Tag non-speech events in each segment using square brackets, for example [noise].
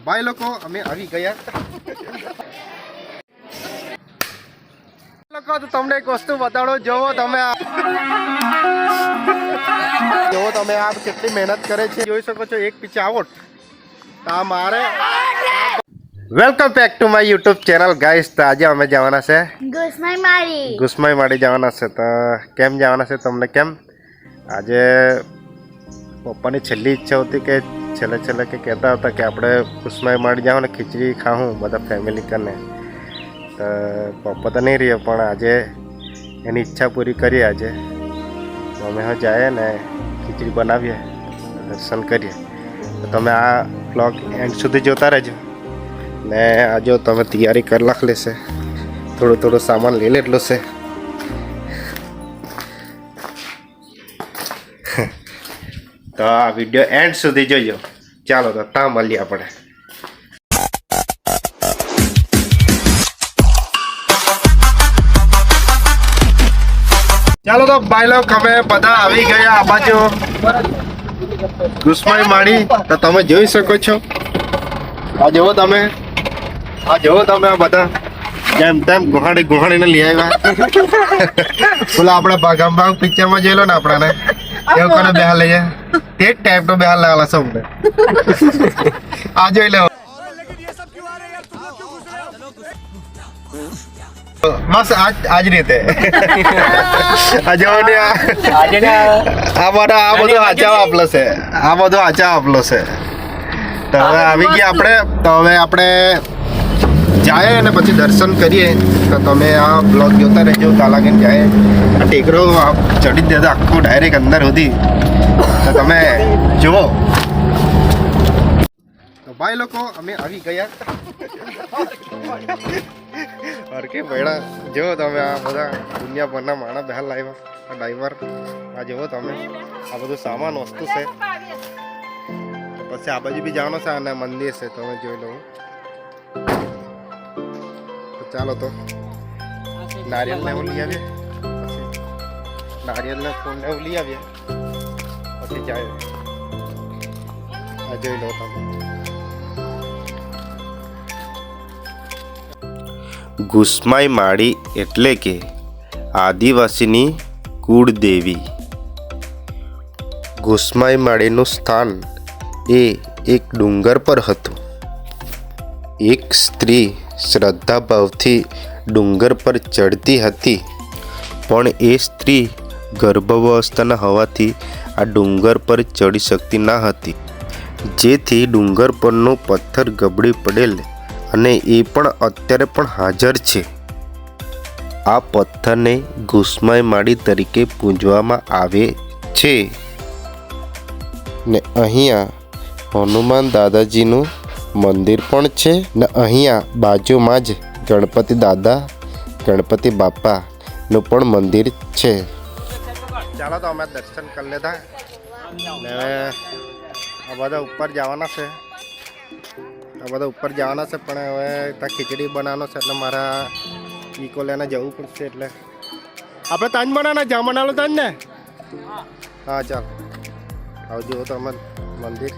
ભાઈ લોકો અમે આવી ગયા લોકો તો તમને એક વસ્તુ બતાડો જોવો તમે આ જોવો તમે આ કેટલી મહેનત કરે છે જોઈ શકો છો એક પીછે આવોટ આ મારે welcome back to my YouTube channel guys તો આજે અમે જવાના છે ઘુસમાઈ મારી ગુસ્માઈ માટે જવાના છે તો કેમ જવાના છે તમને કેમ આજે પપ્પાની છેલ્લી ઈચ્છા હતી કે છેલ્લે છેલ્લે કે કહેતા હતા કે આપણે ગુસ્માઈ મળી જાઓ ને ખીચડી ખાવું બધા ફેમિલી કરીને. તો પપ્પા તો નહીં રહ્યો, પણ આજે એની ઈચ્છા પૂરી કરી આજે. અમે હવે જઈએ ને ખીચડી બનાવીએ, દર્શન કરીએ. તો તમે આ બ્લોગ એન્ડ સુધી જોતા રહેજો. ને આ જો તમે તૈયારી કરી નાખ લેશે થોડું થોડું સામાન લઈ લેટલું છે. તો આ વીડિયો એન્ડ સુધી જોજો. ચાલો તો ત્યાં મળીએ આપણે. ચાલો તો ભાઈ લોક અમે બધા આવી ગયા આ બાજુ. ગુસ્માઈ માણી, તો તમે જોઈ શકો છો. આ જુઓ તમે. આ જુઓ તમે આ બધા. જેમ તેમ ગુહાડી ગુહાડીને લઈ આવ્યા. [laughs] પેલા આપણે ભાગમ ભાગ પિક્ચરમાં જોયેલો ને આપણાને? એવું કોને બેહાર લઈએ તે જ ટાઈપનો બેહાર લાવેલા સૌને આ જોઈ લો બસ આજ આજ રીતે આ જો ને આ આ બધા આ બધો આચાવ આપલો છે આ બધો આચાવ આપલો છે તો હવે આવી ગયા આપણે તો હવે આપણે જાય અને પછી દર્શન કરીએ. તો તમે આ બ્લોગ જોતા રહેજો કાલાગીન જાય. આ ટેકરો આ ચડી જ દેતા આખું ડાયરેક્ટ અંદર સુધી. તો તમે જુઓ. તો ભાઈ લોકો, અમે આવી ગયા. હરકે ભેડા જુઓ તમે આ બધા દુનિયાભરના માણસ બહાર લાવ્યા. આ ડ્રાઈવર આ જુઓ તમે. આ બધું સામાન, વસ્તુ છે. પછી આ બાજુ બી જવાનો છે અને મંદિર છે. તમે જોઈ લો. ચાલો તો. નારિયેલ ને એવું લઈ આવીએ. પછી નારિયેલ ને ફૂલ ને એવું લઈ આવીએ. પછી જાય આ જોઈ લો તમે. ગુસ્માઈ માળી એટલે કે આદિવાસીની કુળદેવી. ઘુસમાઈ માળીનું સ્થાન એ એક ડુંગર પર હતું. એક સ્ત્રી શ્રદ્ધાભાવથી ડુંગર પર ચડતી હતી. પણ એ સ્ત્રી ગર્ભાવસ્થાના હોવાથી આ ડુંગર પર ચડી શકતી ન હતી. જેથી ડુંગર પરનો પથ્થર ગબડી પડેલ અને એ પણ અત્યારે પણ હાજર છે. આ પથ્થરને ગુસ્માઈ માળી તરીકે પૂજવામાં આવે છે. ને અહીંયા હનુમાન દાદાજીનું મંદિર પણ છે ને અહીંયા બાજુમાં જ ગણપતિ દાદા ગણપતિ બાપાનું પણ મંદિર છે. ચાલો તો અમે દર્શન કરી લેતા ને આ બધા ઉપર જવાના છે. આ બધા ઉપર જવાના છે પણ હવે ત્યાં ખીચડી બનાવવાનો છે એટલે મારા ઈકો લઈને જવું પડશે એટલે. આપણે તાંજ બનાવના જા બનાવો તાંજ ને? હા. ચાલ. આવજો તમે મંદિર.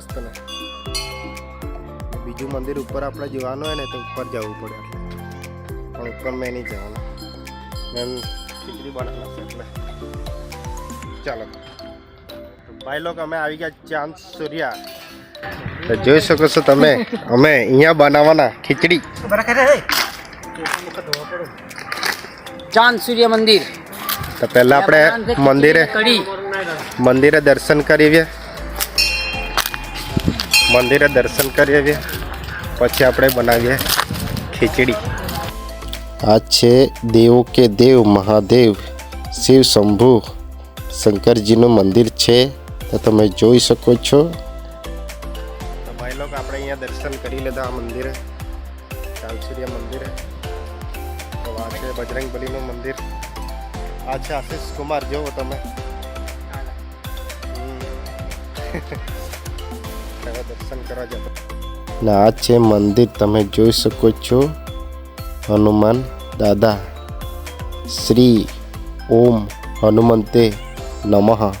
મસ્ત ને. બીજું મંદિર ઉપર આપણે જવાનું હોય ને તો ઉપર જવું પડે એટલે. પણ ઉપર મેં નહીં જવાનું. મેં ખીચડી બનાવવાના છે એટલે. ચાલો. ભાઈ લોકો અમે આવી ગયા ચાંદ સૂર્યા. તો જોઈ શકો છો તમે અમે અહીંયા બનાવવાના ખીચડી. ચાંદ સૂર્ય મંદિર. તો પહેલા આપણે મંદિરે મંદિરે દર્શન કરીએ મંદિરે દર્શન કરીએ પછી આપણે બનાવીએ ખીચડી. આ છે દેવ કે દેવ મહાદેવ શિવ શંભુ. શંકરજીનું મંદિર છે તો તમે જોઈ શકો છો. તો ભાઈ લોકો આપણે અહીંયા દર્શન કરી લીધા આ મંદિરે. કાલસુરિયા મંદિરે. તો આ છે બજરંગ બલીનું મંદિર. આ છે આશીષ કુમાર જોવો તમે. [laughs] હમ. દર્શન કરવા જતા ને આ છે મંદિર. તમે જોઈ શકો છો. હનુમાન દાદા. શ્રી ઓમ હનુમંતે નમઃ.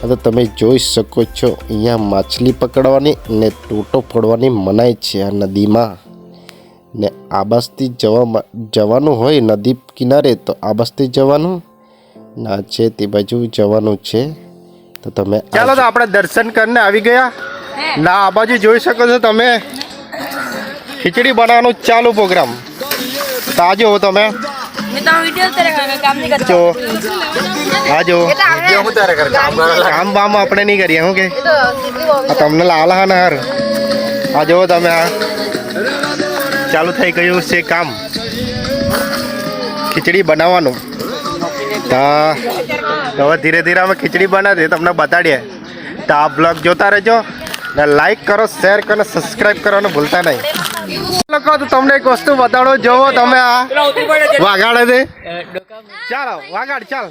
તો તમે જોઈ શકો છો. અહીંયા માછલી પકડવાની ને ટોટો ફોડવાની મનાય છે આ નદીમાં. ને આબાસથી જવા જવાનું હોય નદી કિનારે તો આબાસથી જવાનું. ના છે તે બાજુ જવાનું છે. તો તમે ચાલો તો આપણે દર્શન કરીને આવી ગયા. ના આ બાજુ જોઈ શકો છો તમે. ખીચડી બનાવવાનો ચાલુ પ્રોગ્રામ. તાજો હો તમે. જો કામ બામ આપણે નહીં કરીએ હું કે? તમને લાલ હા હાર. આ જુઓ તમે આ. ચાલુ થઈ ગયું છે કામ. ખીચડી બનાવવાનું. હા હવે ધીરે ધીરે અમે ખીચડી બનાવીએ તમને બતાડીએ. તો આ બ્લોગ જોતા રહેજો. ને લાઈક કરો શેર કરો સબસ્ક્રાઈબ કરવાનું ભૂલતા નહીં. લોકો તો તમને એક વસ્તુ બતાડો, જોવો તમે આ. વાગાડે દે ચાલો, વાગાડ, ચાલ.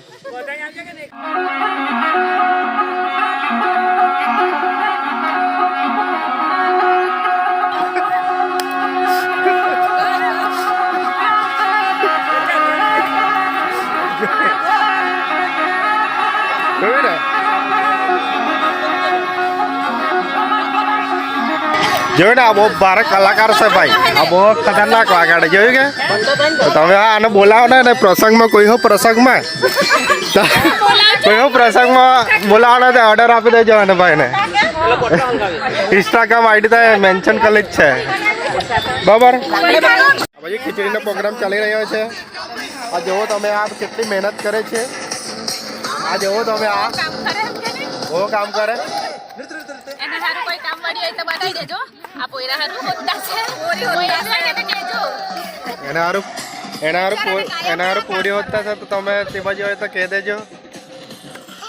જોયું ને આ બહુ ભારે કલાકાર છે ભાઈ. આ બહુ ખતરનાક વાગાડે જોયું કે? તમે આને બોલાવો ને ને પ્રસંગમાં કોઈ હો પ્રસંગમાં? કોઈ હો પ્રસંગમાં બોલાવો ને ઓર્ડર આપી દેજો અને ભાઈને. ઇન્સ્ટાગ્રામ આઈડી તો મેન્શન કરેલી જ છે. બરાબર? પછી ખીચડીનો પ્રોગ્રામ ચાલી રહ્યો છે. આ જુઓ તમે આ કેટલી મહેનત કરે છે. આ જુઓ તમે આ. બહુ કામ કરે. એના સારું કોઈ કામ વાળી હોય તો બતાવી દેજો. આ પોયરા હારું હોતા છે કોઈ હશે ને તો કહેજો એના હારું એના હારું પો- એના હારું પૂરી હોતા છે તો તમે તે બાજુ હોય તો કહી દેજો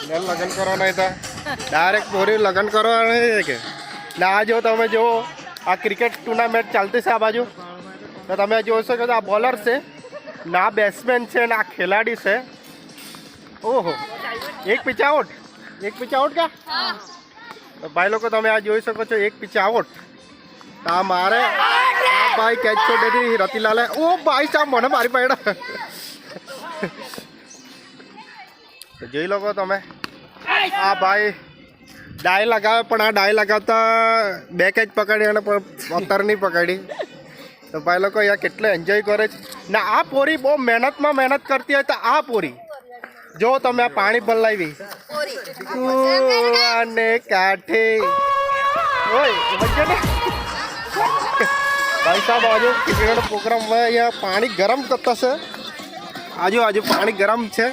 ને લગ્ન કરો નહીં તો ડાયરેક્ટ પૂરી લગ્ન કરો નહીં કે ને આ જો તમે જુઓ આ ક્રિકેટ ટુર્નામેન્ટ ચાલતી છે આ બાજુ તો તમે જોઈ શકો છો આ બોલર છે ને આ બેટ્સમેન છે ને આ ખેલાડી છે ઓહો એક પિચ આઉટ એક પિચ આઉટ કા તો ભાઈ લોકો તમે આ જોઈ શકો છો એક પિચ આઉટ તો આ મારે. ભાઈ કેચ છોડે હતી રતિલાલે. ઓ ભાઈ સાહેબ મને મારી પાડ્યા તો જોઈ લો તમે. આ ભાઈ ડાય લગાવે પણ આ ડાય લગાવતા બે કેચ પકડી અને અત્તર નહીં પકડી. તો ભાઈ લોકો અહીંયા કેટલો એન્જોય કરે છે. ને આ પોરી બહુ મહેનતમાં મહેનત કરતી હોય તો આ પોરી. જો તમે આ પાણી ભલાવી. કુવાને કાંઠે. ઓય વચ્ચે ને? ભાઈ સાહેબ, આજે ક્રિકેટનો પ્રોગ્રામ હોય, અહીંયા પાણી ગરમ થશે આજુ આજુ પાણી ગરમ છે.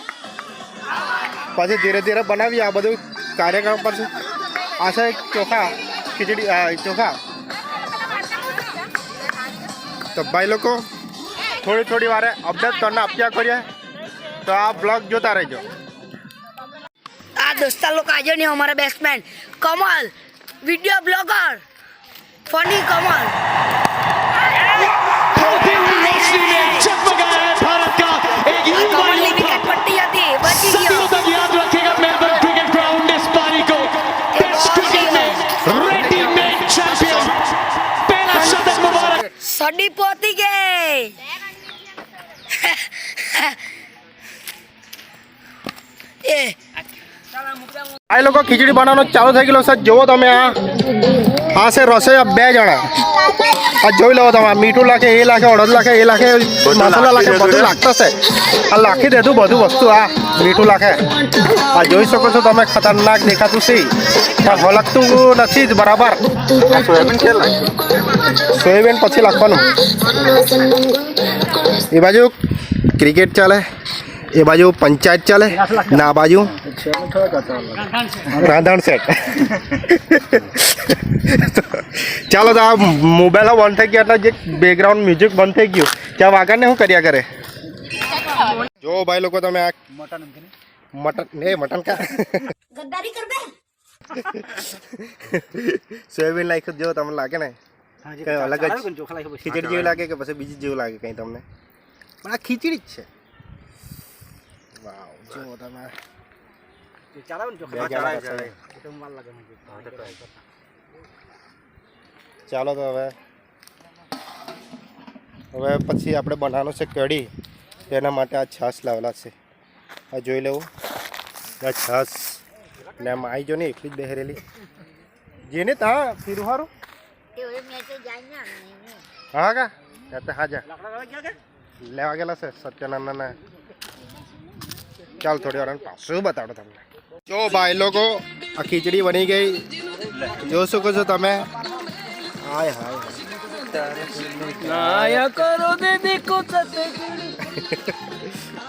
પછી ધીરે ધીરે બનાવીએ, આ બધું કાર્યક્રમ પર છે. આ છે ચોખા, ખીચડી ચોખા. તો ભાઈ લોકો, થોડી થોડી વારે અપડેટ તમને આપ્યા કરીએ. તો આ બ્લોગ જોતા રહેજો. આ દોસ્તાર લોકો આજે નહીં, અમારા batsman Kamal video blogger funny Kamal. સડી પહોંચી ગઈ. [laughs] એ. આ લોકો ખીચડી બનાવવાનું ચાલુ થઈ ગયેલો સર જુઓ તમે આ. આ છે રસોઈ બે જણા. આ જોઈ લો તમે મીઠું લાખે એ લાખે અડદ લાખે એ લાખે મસાલા લાખે બધું લાગતું છે આ લાખી દેતું બધું વસ્તુ આ મીઠું લાખે આ જોઈ શકો છો તમે ખતરનાક દેખાતું છે. પણ હલકતું નથી જ બરાબર. સોયાબીન પછી લખવાનું. એ બાજુ ક્રિકેટ ચાલે. એ બાજુ પંચાયત ચાલે. ના બાજુ રાંધણ સેટ ચાલો તો આ મોબાઈલ બંધ થઈ ગયા. એટલે જે બેકગ્રાઉન્ડ મ્યુઝિક બંધ થઈ ગયું. ત્યાં વાગણને શું કર્યા કરે? જો ભાઈ લોકો તમે આ મટન એ મટન કા સોયાબીન નાખ્યું જો તમને લાગે ને. કઈ અલગ જ ખીચડી જેવું લાગે કે પછી બીજી જેવું લાગે કઈ તમને? પણ આ ખીચડી જ છે. વાવ જો તમે. ચાલો તો હવે. હવે પછી આપણે બનાવવાનું છે કઢી. તેના માટે આ છાશ લાવેલા છે. આ જોઈ લેવું. આ છાશ. ને આમ આવી જો ને એકલી જ બહેરેલી. જેને તા ફીરું હારું. હા કા? તો હાજા. લેવા ગયેલા છે સત્યનારાયણ ચાલ થોડી વાર પાછું બતાડો તમને. જો ભાઈ લોકો આ ખીચડી બની ગઈ. જો શકો છો તમે? હાય હાય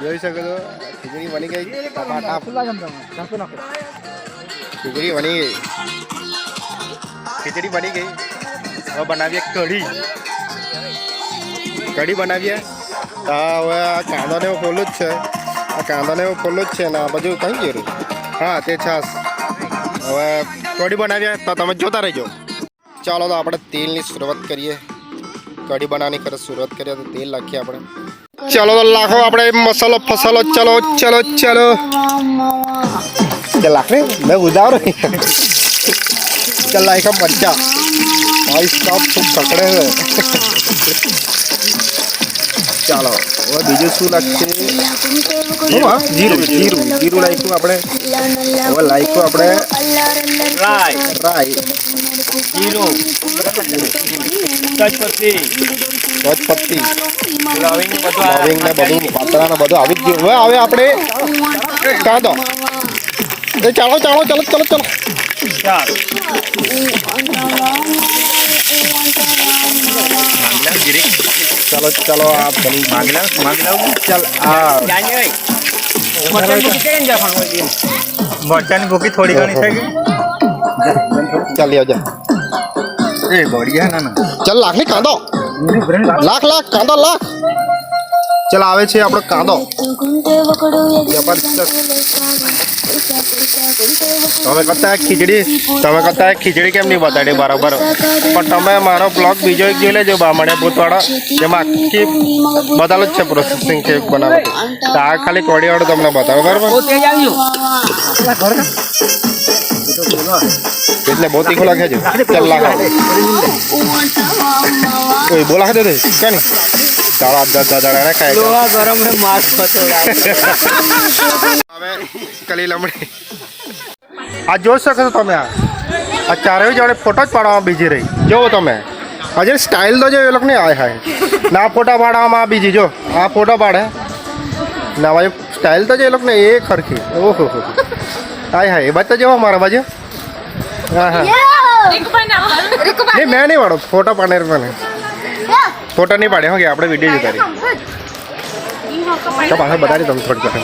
જોઈ શકો છો ખીચડી બની ગઈ. ખીચડી બની ગઈ. ખીચડી બની ગઈ. હવે બનાવીએ કઢી. કઢી બનાવીએ? તો હવે આ કાંદો ને એવું ખોલું જ છે. આ કાંદો ને એવું ખોલું જ છે ને આ બધું કઈ ગયું? હા, તે છાસ હવે કઢી બનાવીએ તો તમે જોતા રહેજો. ચાલો તો આપણે તેલની શરૂઆત કરીએ. કઢી બનાવવાની ખરે શરૂઆત કરીએ તો તેલ નાખીએ આપણે. ચાલો તો લાખો આપણે મસાલો ફસાલો. ચલો ચલો ચલો. લાખ ને મેં ઉદાવ રહી ચાલ મરચા ભાઈ साहब तुम पकड़े हुए ચાલો હવે બીજું શું લાગશે જીરું. જીરું જીરું. નાખ્યું આપણે. હવે નાખ્યું આપણે રાઈ. ગજપતિ લવિંગ ને બધું પાતરા ને બધું આવી જ ગયું. હવે હવે આપણે કાંદો. ચાલો ચાલો ચાલો ચાલો. ચાલો. ચાલો ચાલો આ બની ચાલ આ મટન ભૂકી થોડી ઘણી થઈ ગઈ ચાલ આવજો એ બઢિયા ના ના ચાલ લાખની કાંદો લાખ લાખ કાંદો લાખ ચાલ આવે છે આપણો કાંદો જબરદસ્ત તમે કરતા ખીચડી તમે કરતા ખીચડી કેમ નહીં બતાડી બરાબર પણ તમે મારો બ્લોગ બીજો એક જોઈ લેજો બામણે ભૂતવાળો જેમાં આખી બતાવેલું જ છે પ્રોસેસિંગ કેક બનાવે તો આ ખાલી કોડીવાળો તમને બતાવે બરાબર એટલે બહુ તીખું લાગે છે ચાલ લાગે ઓય બોલા દે દે ક્યાં નહીં દાડા દાડા ખાય લોહા ગરમ હે માસ હવે કલી લમણી આ જોઈ શકો છો તમે આ આ ચારેય જોડે ફોટો જ પાડવામાં બીજી રહી જોવો તમે હજે સ્ટાઇલ તો જો એ લોકોને આય હાય ના ફોટા પાડવામાં બીજી જો આ ફોટો પાડે ના ભાઈ સ્ટાઇલ તો જો એ લોકોને એ ખરખી ઓહો હો હાય હાય એ બાજુ તો જેવો મારા બાજુ હા હા મેં નહીં પાડો ફોટો પાડે મને ફોટો નહીં પાડે હો કે આપણે વીડિયો કરી. તો પાછળ બતાડી તમે થોડીક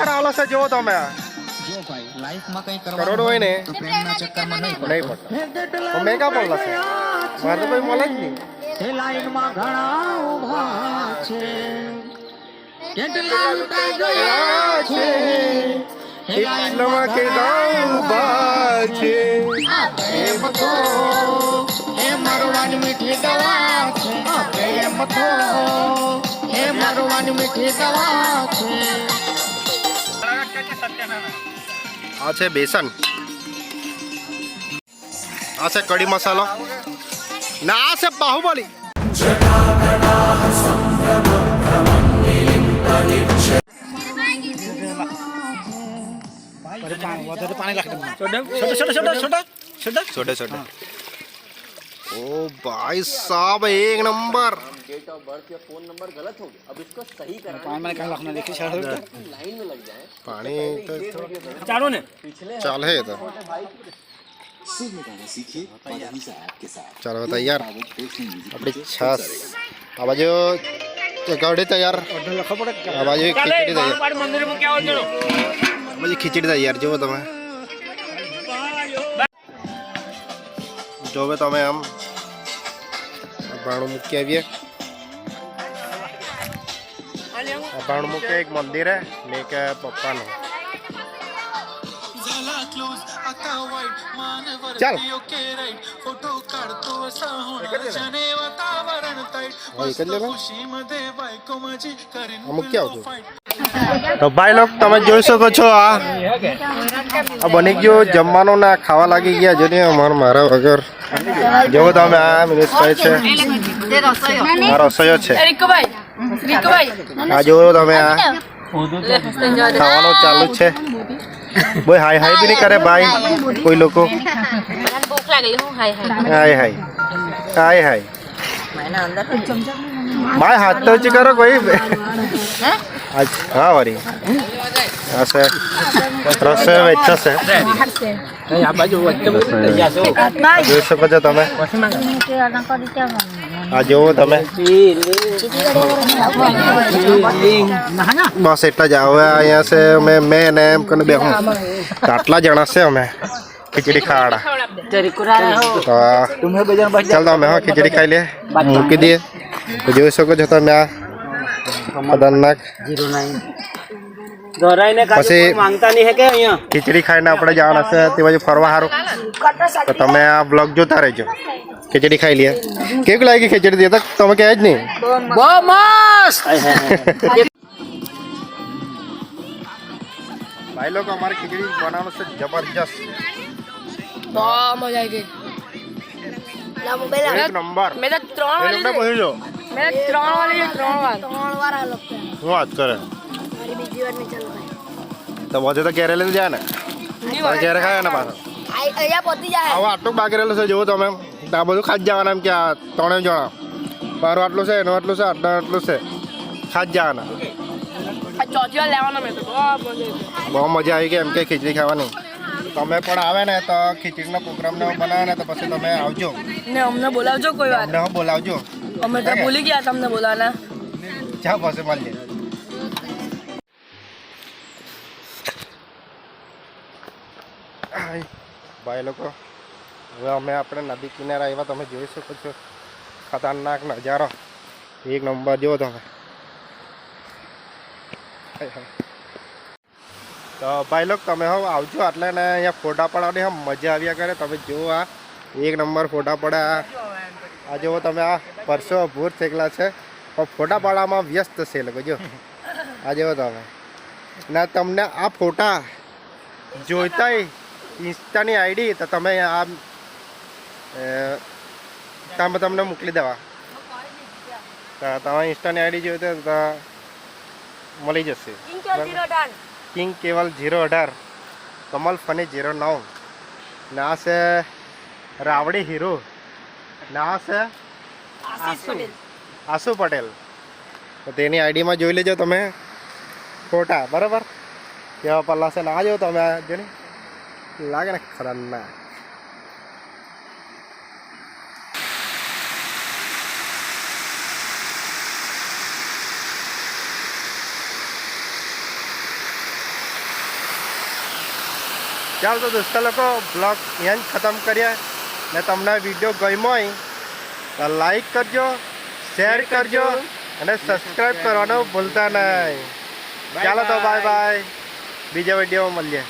આ આલસ જેવો તમે. જો ભાઈ લાઈફમાં કંઈ કરોડ હોય ને. તો પ્રેમના ચક્કરમાં નહીં નહીં પડતો કા બોલા છે મારે તો કોઈ મળે જ નહીં. એ લાઈનમાં ઘણા ઊભા છે. કેટલા ગયા છે. એ એટલામાં કે દાવ ઊભા છે. પ્રેમ તો એ મરવાની મીઠી દવા છે. આ પ્રેમ તો એ મરવાની મીઠી દવા છે. આ છે બેસન આ છે કઢી મસાલો ના આ છે બાહુબલી छोटे छोटे ओ भाई साहब एक नंबर પાણી તો ચાલો ને ચાલે એ તો ચાલો તૈયાર આપણી છાસ આ બાજુ કઢી તૈયાર આ બાજુ ખીચડી તૈયાર મંદિર મૂકી આવો ચલો આ બાજુ ખીચડી તૈયાર જુઓ તમે જોવે તમે આમ ભાણું મૂકી આવીએ ભાણમું કે એક મંદિર હે ને એક પપ્પાનું. ચાલ. હા, એક જ લેવા? અમુક ક્યાં આવતું તો ભાઈ લોક તમે જોઈ શકો છો આ. આ બની ગયો જમવાનું ને આ ખાવા લાગી ગયા જો ને અમારા મારા વગર. જેવો તમે આ મિનિટ છે. મારો રસોઈયો છે. આ જો તમે આ. ખાવાનું ચાલુ જ છે. કોઈ હાય હાય બી નહીં કરે ભાઈ કોઈ લોકો. હાય હાય. હાય હાય. ભાઈ હાથ તો ઊંચી કરો કોઈ. આજ હા વરી. આ છે રસોઈ વેચો છે આ બાજુ વચ્ચે બધું લઈ જાશો જોઈ શકો છો તમે. આ જોવો તમે. બસ એટલા જ. હવે અહીંયા છે અમે મેં ને એમ કરીને બે હું. આટલા જણા છે અમે. ખીચડી ખાવાડા હા. ચાલ તો અમે હા ખીચડી ખાઈ લે. મૂકી દઈએ. તો જોઈ શકો છો તમે આ ખતરનાક પછી માંગતા નહીં હે કે અહીંયા ખીચડી ખાઈને આપણે જવાના છે તે બાજુ ફરવા સારું તો તમે આ બ્લોગ જોતા રહેજો ખીચડી ખાઈ લઈએ કેવી લાગી ખીચડી દે તો તમે કહે જ નહીં ભાઈ લોકો અમારે ખીચડી બનાવવાનું છે જબરજસ્ત બહુ મજા આવી ગઈ લા મોબાઈલ એક નંબર મેં તો ત્રણ એ લોકોને પૂછી જો મેં ત્રણ વાર લીધી, ત્રણ વાર. ત્રણ વાર આ લોકો. શું વાત કરે? મારી બીજી વાર નહીં ચાલુ ભાઈ તો બધે તો ઘેરે લઈને જાય ને તમે ઘેરે ખાય ને પાછો. અહીંયા પતી જાય આવું આટલું બાકી રહેલું છે જોવો તમે. આ બધું ખાજ જવાના એમ કે આ ત્રણેય જણા. મારું આટલું છે એનું આટલું છે આટલું આટલું છે. ખાજ જવાના. મજા બહુ મજા આવી ગઈ એમ કે ખીચડી ખાવાની. તમે પણ આવે ને તો ખીચડીનો પ્રોગ્રામ ને બનાવે ને તો પછી તમે આવજો. ને અમને બોલાવજો કોઈ વાર. બોલાવજો. અમે તો ભૂલી ગયા તમને બોલાના ચા પાસે મળીએ. ભાઈ લોકો, હવે અમે આપણે નદી કિનારે આવ્યા. તમે જોઈ શકો છો. ખતરનાક નજારો. એક નંબર જુઓ તમે. તો ભાઈ લોકો, તમે હવે આવજો એટલે ને અહીંયા ફોટા પડવાની મજા આવ્યા કરે. તમે જુઓ આ. એક નંબર ફોટા પડે આ જો તમે આ પરસો ભૂર થેકલા છે. પણ ફોટા પાડવામાં વ્યસ્ત છે લોકો જો આ જુઓ તમે. ના તમને આ ફોટા જોઈતા ઇન્સ્ટાની આઈડી તો તમે આ તમે તમને મોકલી દેવા. તમે ઇન્સ્ટાની આઈડી જોઈતી તો મળી જશે. કિંગ કેવલ જીરો અઢાર. કમલ ફની જીરો નવ. ને આ છે રાવડી હીરો. ને આ છે આસુ આસુ પટેલ. તો તેની આઈડીમાં જોઈ લેજો તમે. ફોટા બરાબર? કેવા પલ્લા છે ના જો તમે જોને. લાગે ને ખતરનાક ચાલો તો દોસ્તો લોકો બ્લોગ અહીંયા જ ખતમ કરીએ. ને તમને વીડિયો ગમ્યો હોય તો લાઈક કરજો શેર કરજો અને સબસ્ક્રાઈબ કરવાનું ભૂલતા નહીં. ચાલો તો બાય બાય બીજા વિડીયોમાં મળીએ.